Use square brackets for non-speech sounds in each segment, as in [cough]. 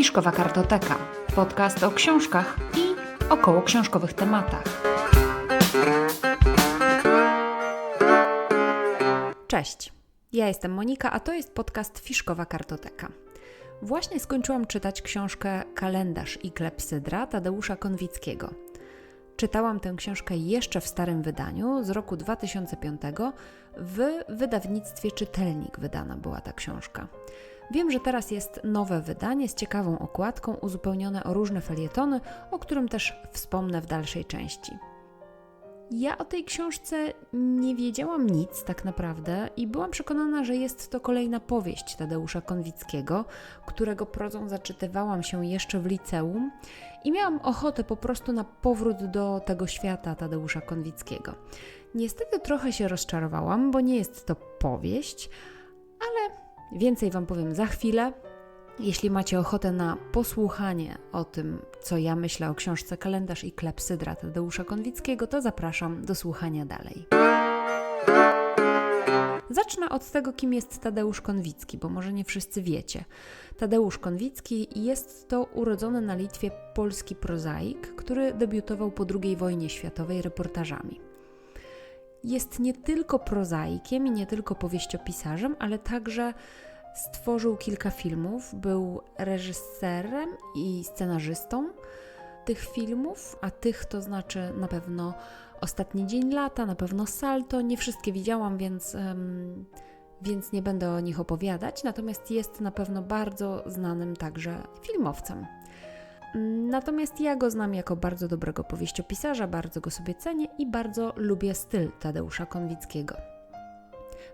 Fiszkowa Kartoteka. Podcast o książkach i około książkowych tematach. Cześć. Ja jestem Monika, a to jest podcast Fiszkowa Kartoteka. Właśnie skończyłam czytać książkę Kalendarz i klepsydra Tadeusza Konwickiego. Czytałam tę książkę jeszcze w starym wydaniu z roku 2005. W wydawnictwie Czytelnik wydana była ta książka. Wiem, że teraz jest nowe wydanie z ciekawą okładką, uzupełnione o różne felietony, o którym też wspomnę w dalszej części. Ja o tej książce nie wiedziałam nic tak naprawdę i byłam przekonana, że jest to kolejna powieść Tadeusza Konwickiego, którego prozą zaczytywałam się jeszcze w liceum i miałam ochotę po prostu na powrót do tego świata Tadeusza Konwickiego. Niestety trochę się rozczarowałam, bo nie jest to powieść, ale więcej Wam powiem za chwilę. Jeśli macie ochotę na posłuchanie o tym, co ja myślę o książce Kalendarz i klepsydra Tadeusza Konwickiego, to zapraszam do słuchania dalej. Zacznę od tego, kim jest Tadeusz Konwicki, bo może nie wszyscy wiecie. Tadeusz Konwicki jest to urodzony na Litwie polski prozaik, który debiutował po II wojnie światowej reportażami. Jest nie tylko prozaikiem i nie tylko powieściopisarzem, ale także stworzył kilka filmów, był reżyserem i scenarzystą tych filmów, a tych to znaczy na pewno Ostatni Dzień Lata, na pewno Salto. Nie wszystkie widziałam, więc, um, więc nie będę o nich opowiadać, natomiast jest na pewno bardzo znanym także filmowcem. Natomiast ja go znam jako bardzo dobrego powieściopisarza, bardzo go sobie cenię i bardzo lubię styl Tadeusza Konwickiego.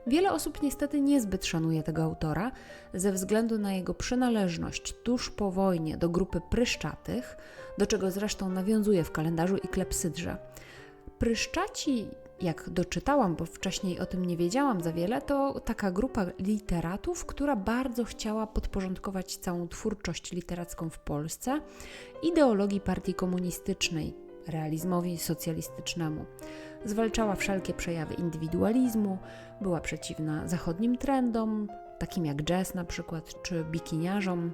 Wiele osób niestety niezbyt szanuje tego autora ze względu na jego przynależność tuż po wojnie do grupy pryszczatych, do czego zresztą nawiązuje w kalendarzu i klepsydrze. Pryszczaci, jak doczytałam, bo wcześniej o tym nie wiedziałam za wiele, to taka grupa literatów, która bardzo chciała podporządkować całą twórczość literacką w Polsce ideologii partii komunistycznej, realizmowi socjalistycznemu. Zwalczała wszelkie przejawy indywidualizmu, była przeciwna zachodnim trendom, takim jak jazz na przykład, czy bikiniarzom.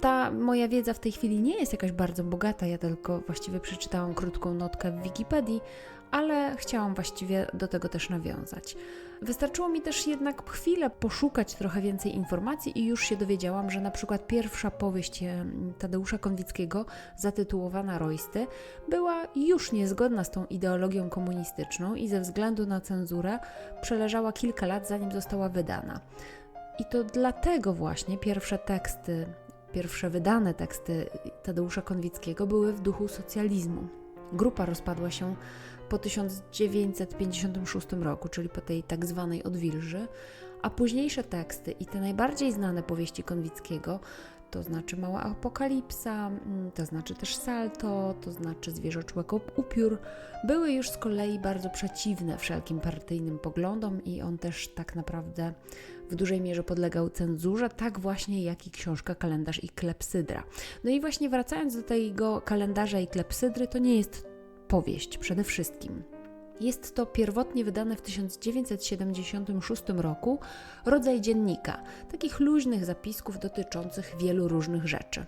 Ta moja wiedza w tej chwili nie jest jakaś bardzo bogata, ja tylko właściwie przeczytałam krótką notkę w Wikipedii, ale chciałam właściwie do tego też nawiązać. Wystarczyło mi też jednak chwilę poszukać trochę więcej informacji i już się dowiedziałam, że na przykład pierwsza powieść Tadeusza Konwickiego, zatytułowana Roysty, była już niezgodna z tą ideologią komunistyczną i ze względu na cenzurę przeleżała kilka lat zanim została wydana. I to dlatego właśnie pierwsze teksty, pierwsze wydane teksty Tadeusza Konwickiego były w duchu socjalizmu. Grupa rozpadła się po 1956 roku, czyli po tej tak zwanej odwilży, a późniejsze teksty i te najbardziej znane powieści Konwickiego, to znaczy Mała Apokalipsa, mm, to znaczy też Salto, to znaczy Zwierzoczłek upiór, były już z kolei bardzo przeciwne wszelkim partyjnym poglądom i on też tak naprawdę w dużej mierze podlegał cenzurze, tak właśnie jak i książka Kalendarz i Klepsydra. No i właśnie wracając do tego kalendarza i klepsydry, to nie jest powieść przede wszystkim. Jest to pierwotnie wydane w 1976 roku rodzaj dziennika, takich luźnych zapisków dotyczących wielu różnych rzeczy.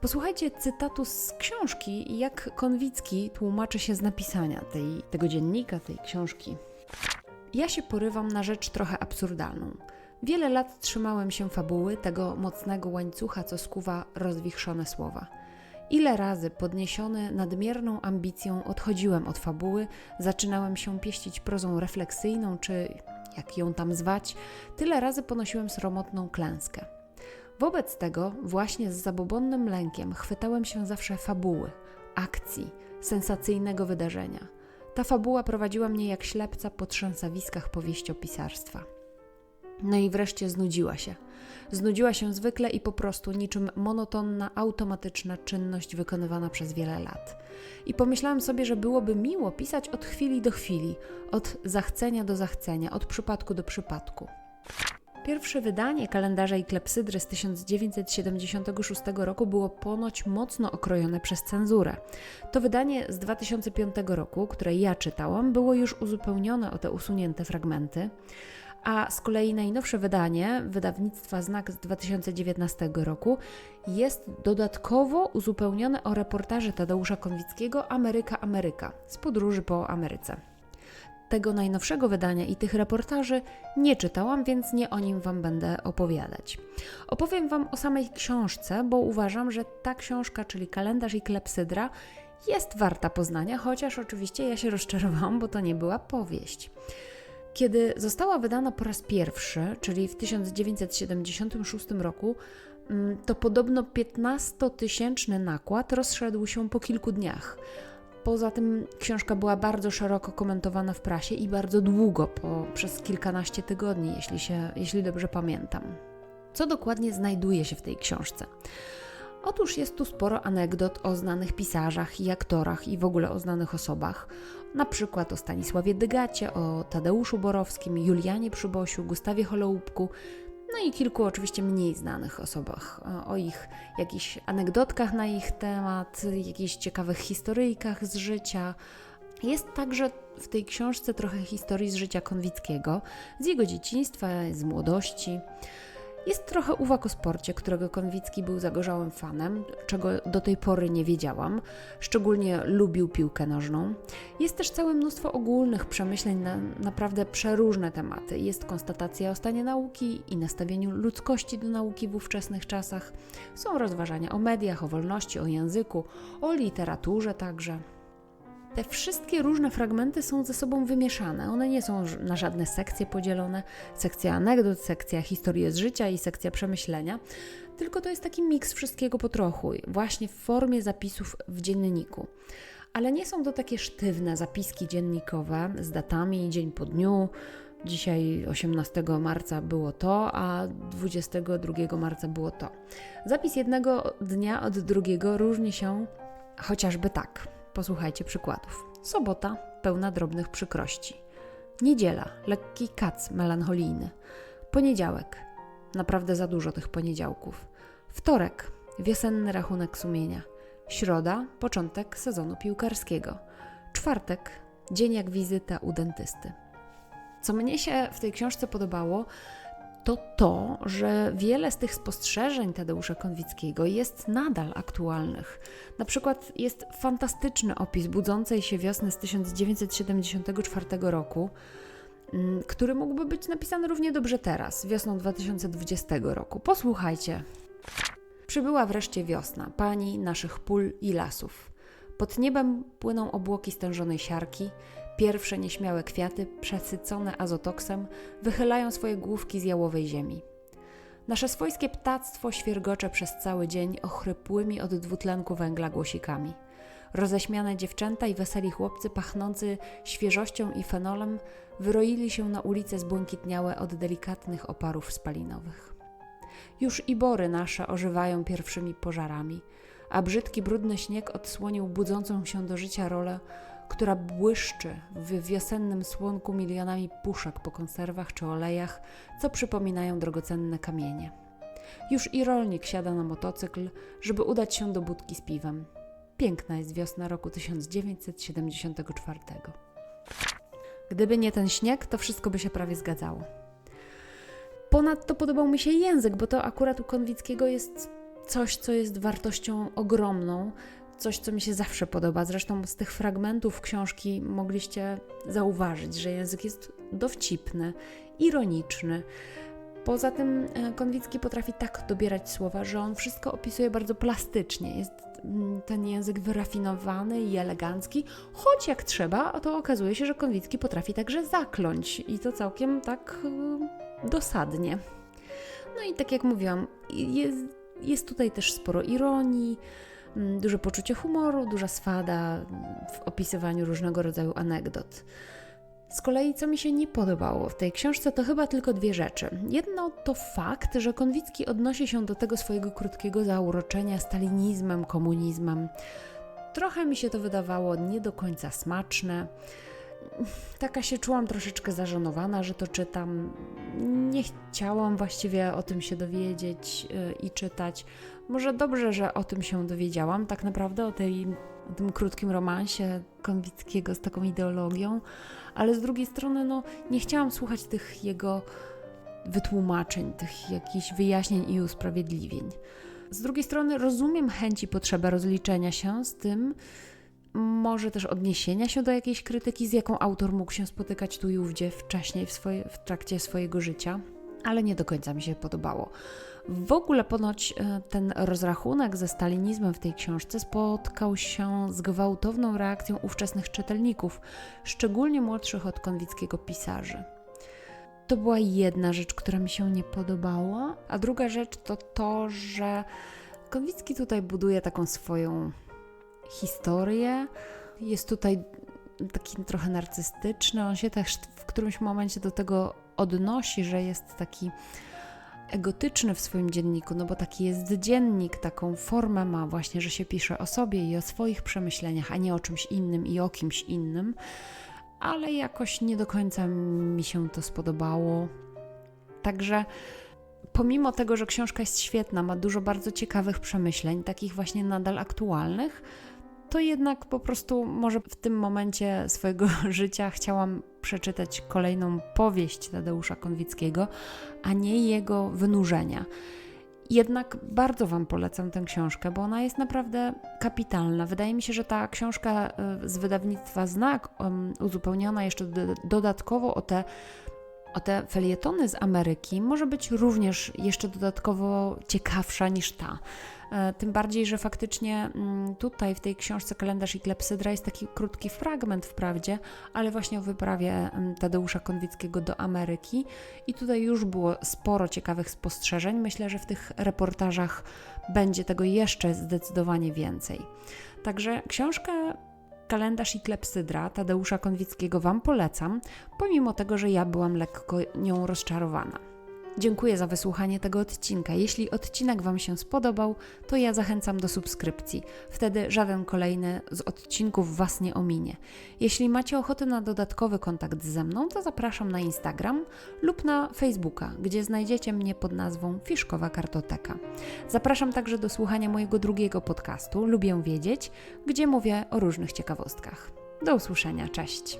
Posłuchajcie cytatu z książki, jak Konwicki tłumaczy się z napisania tej, tego dziennika, tej książki. Ja się porywam na rzecz trochę absurdalną. Wiele lat trzymałem się fabuły, tego mocnego łańcucha, co skuwa rozwichrzone słowa. Ile razy podniesiony nadmierną ambicją odchodziłem od fabuły, zaczynałem się pieścić prozą refleksyjną, czy jak ją tam zwać, tyle razy ponosiłem sromotną klęskę. Wobec tego, właśnie z zabobonnym lękiem, chwytałem się zawsze fabuły, akcji, sensacyjnego wydarzenia. Ta fabuła prowadziła mnie jak ślepca po trzęsawiskach powieściopisarstwa. No i wreszcie znudziła się. Znudziła się zwykle i po prostu niczym monotonna, automatyczna czynność wykonywana przez wiele lat. I pomyślałam sobie, że byłoby miło pisać od chwili do chwili, od zachcenia do zachcenia, od przypadku do przypadku. Pierwsze wydanie kalendarza i klepsydry z 1976 roku było ponoć mocno okrojone przez cenzurę. To wydanie z 2005 roku, które ja czytałam, było już uzupełnione o te usunięte fragmenty A z kolei najnowsze wydanie wydawnictwa Znak z 2019 roku jest dodatkowo uzupełnione o reportaże Tadeusza Konwickiego Ameryka Ameryka z podróży po Ameryce. Tego najnowszego wydania i tych reportaży nie czytałam, więc nie o nim Wam będę opowiadać. Opowiem Wam o samej książce, bo uważam, że ta książka, czyli kalendarz i klepsydra, jest warta poznania, chociaż oczywiście ja się rozczarowałam, bo to nie była powieść. Kiedy została wydana po raz pierwszy, czyli w 1976 roku, mm, to podobno 15-tysięczny nakład rozszedł się po kilku dniach. Poza tym książka była bardzo szeroko komentowana w prasie i bardzo długo, po, przez kilkanaście tygodni, jeśli, się, jeśli dobrze pamiętam. Co dokładnie znajduje się w tej książce? Otóż jest tu sporo anegdot o znanych pisarzach i aktorach i w ogóle o znanych osobach. Na przykład o Stanisławie Dygacie, o Tadeuszu Borowskim, Julianie Przybosiu, Gustawie Holoubku, no i kilku oczywiście mniej znanych osobach, o ich jakichś anegdotkach na ich temat, jakichś ciekawych historyjkach z życia. Jest także w tej książce trochę historii z życia Konwickiego, z jego dzieciństwa, z młodości. Jest trochę uwag o sporcie, którego Konwicki był zagorzałym fanem, czego do tej pory nie wiedziałam. Szczególnie lubił piłkę nożną. Jest też całe mnóstwo ogólnych przemyśleń na naprawdę przeróżne tematy. Jest konstatacja o stanie nauki i nastawieniu ludzkości do nauki w ówczesnych czasach. Są rozważania o mediach, o wolności, o języku, o literaturze także. Te wszystkie różne fragmenty są ze sobą wymieszane. One nie są na żadne sekcje podzielone. Sekcja anegdot, sekcja historii z życia i sekcja przemyślenia. Tylko to jest taki miks wszystkiego po trochu, właśnie w formie zapisów w dzienniku. Ale nie są to takie sztywne zapiski dziennikowe z datami dzień po dniu. Dzisiaj 18 marca było to, a 22 marca było to. Zapis jednego dnia od drugiego różni się chociażby tak. Posłuchajcie przykładów. Sobota pełna drobnych przykrości. Niedziela lekki kac melancholijny. Poniedziałek naprawdę za dużo tych poniedziałków. Wtorek wiosenny rachunek sumienia. Środa początek sezonu piłkarskiego. Czwartek dzień jak wizyta u dentysty. Co mnie się w tej książce podobało, to to, że wiele z tych spostrzeżeń Tadeusza Konwickiego jest nadal aktualnych. Na przykład jest fantastyczny opis budzącej się wiosny z 1974 roku, mm, który mógłby być napisany równie dobrze teraz, wiosną 2020 roku. Posłuchajcie. Przybyła wreszcie wiosna, pani naszych pól i lasów. Pod niebem płyną obłoki stężonej siarki, Pierwsze nieśmiałe kwiaty, przesycone azotoksem, wychylają swoje główki z jałowej ziemi. Nasze swojskie ptactwo świergocze przez cały dzień ochrypłymi od dwutlenku węgla głosikami. Roześmiane dziewczęta i weseli chłopcy pachnący świeżością i fenolem wyroili się na ulice zbłękitniałe od delikatnych oparów spalinowych. Już i bory nasze ożywają pierwszymi pożarami, a brzydki, brudny śnieg odsłonił budzącą się do życia rolę która błyszczy w wiosennym słonku milionami puszek po konserwach czy olejach, co przypominają drogocenne kamienie. Już i rolnik siada na motocykl, żeby udać się do budki z piwem. Piękna jest wiosna roku 1974. Gdyby nie ten śnieg, to wszystko by się prawie zgadzało. Ponadto podobał mi się język, bo to akurat u Konwickiego jest coś, co jest wartością ogromną, coś, co mi się zawsze podoba. Zresztą z tych fragmentów książki mogliście zauważyć, że język jest dowcipny, ironiczny. Poza tym e, Konwicki potrafi tak dobierać słowa, że on wszystko opisuje bardzo plastycznie. Jest mm, ten język wyrafinowany i elegancki, choć jak trzeba, to okazuje się, że Konwicki potrafi także zakląć i to całkiem tak e, dosadnie. No i tak jak mówiłam, jest, jest tutaj też sporo ironii, duże poczucie humoru, duża swada w opisywaniu różnego rodzaju anegdot. Z kolei, co mi się nie podobało w tej książce, to chyba tylko dwie rzeczy. Jedno to fakt, że Konwicki odnosi się do tego swojego krótkiego zauroczenia stalinizmem, komunizmem. Trochę mi się to wydawało nie do końca smaczne. Taka się czułam troszeczkę zażenowana, że to czytam. Nie chciałam właściwie o tym się dowiedzieć yy, i czytać. Może dobrze, że o tym się dowiedziałam, tak naprawdę o, tej, o tym krótkim romansie Konwickiego z taką ideologią, ale z drugiej strony no, nie chciałam słuchać tych jego wytłumaczeń, tych jakichś wyjaśnień i usprawiedliwień. Z drugiej strony rozumiem chęć i potrzebę rozliczenia się z tym, może też odniesienia się do jakiejś krytyki, z jaką autor mógł się spotykać tu i ówdzie wcześniej w, swoje, w trakcie swojego życia, ale nie do końca mi się podobało. W ogóle ponoć e, ten rozrachunek ze stalinizmem w tej książce spotkał się z gwałtowną reakcją ówczesnych czytelników, szczególnie młodszych od konwickiego pisarzy. To była jedna rzecz, która mi się nie podobała, a druga rzecz to to, że Konwicki tutaj buduje taką swoją historię. Jest tutaj taki trochę narcystyczny. On się też w którymś momencie do tego odnosi, że jest taki egotyczny w swoim dzienniku, no bo taki jest dziennik, taką formę ma właśnie, że się pisze o sobie i o swoich przemyśleniach, a nie o czymś innym i o kimś innym. Ale jakoś nie do końca mi się to spodobało. Także pomimo tego, że książka jest świetna, ma dużo bardzo ciekawych przemyśleń, takich właśnie nadal aktualnych, to jednak po prostu może w tym momencie swojego [laughs] życia chciałam przeczytać kolejną powieść Tadeusza Konwickiego, a nie jego wynurzenia. Jednak bardzo Wam polecam tę książkę, bo ona jest naprawdę kapitalna. Wydaje mi się, że ta książka y, z wydawnictwa Znak, uzupełniona jeszcze dodatkowo o te o te felietony z Ameryki może być również jeszcze dodatkowo ciekawsza niż ta. E, tym bardziej, że faktycznie mm, tutaj w tej książce Kalendarz i Klepsydra jest taki krótki fragment wprawdzie, ale właśnie o wyprawie mm, Tadeusza Konwickiego do Ameryki i tutaj już było sporo ciekawych spostrzeżeń. Myślę, że w tych reportażach będzie tego jeszcze zdecydowanie więcej. Także książkę Kalendarz i klepsydra Tadeusza Konwickiego Wam polecam, pomimo tego, że ja byłam lekko nią rozczarowana. Dziękuję za wysłuchanie tego odcinka. Jeśli odcinek Wam się spodobał, to ja zachęcam do subskrypcji. Wtedy żaden kolejny z odcinków Was nie ominie. Jeśli macie ochotę na dodatkowy kontakt ze mną, to zapraszam na Instagram lub na Facebooka, gdzie znajdziecie mnie pod nazwą Fiszkowa Kartoteka. Zapraszam także do słuchania mojego drugiego podcastu Lubię Wiedzieć, gdzie mówię o różnych ciekawostkach. Do usłyszenia, cześć!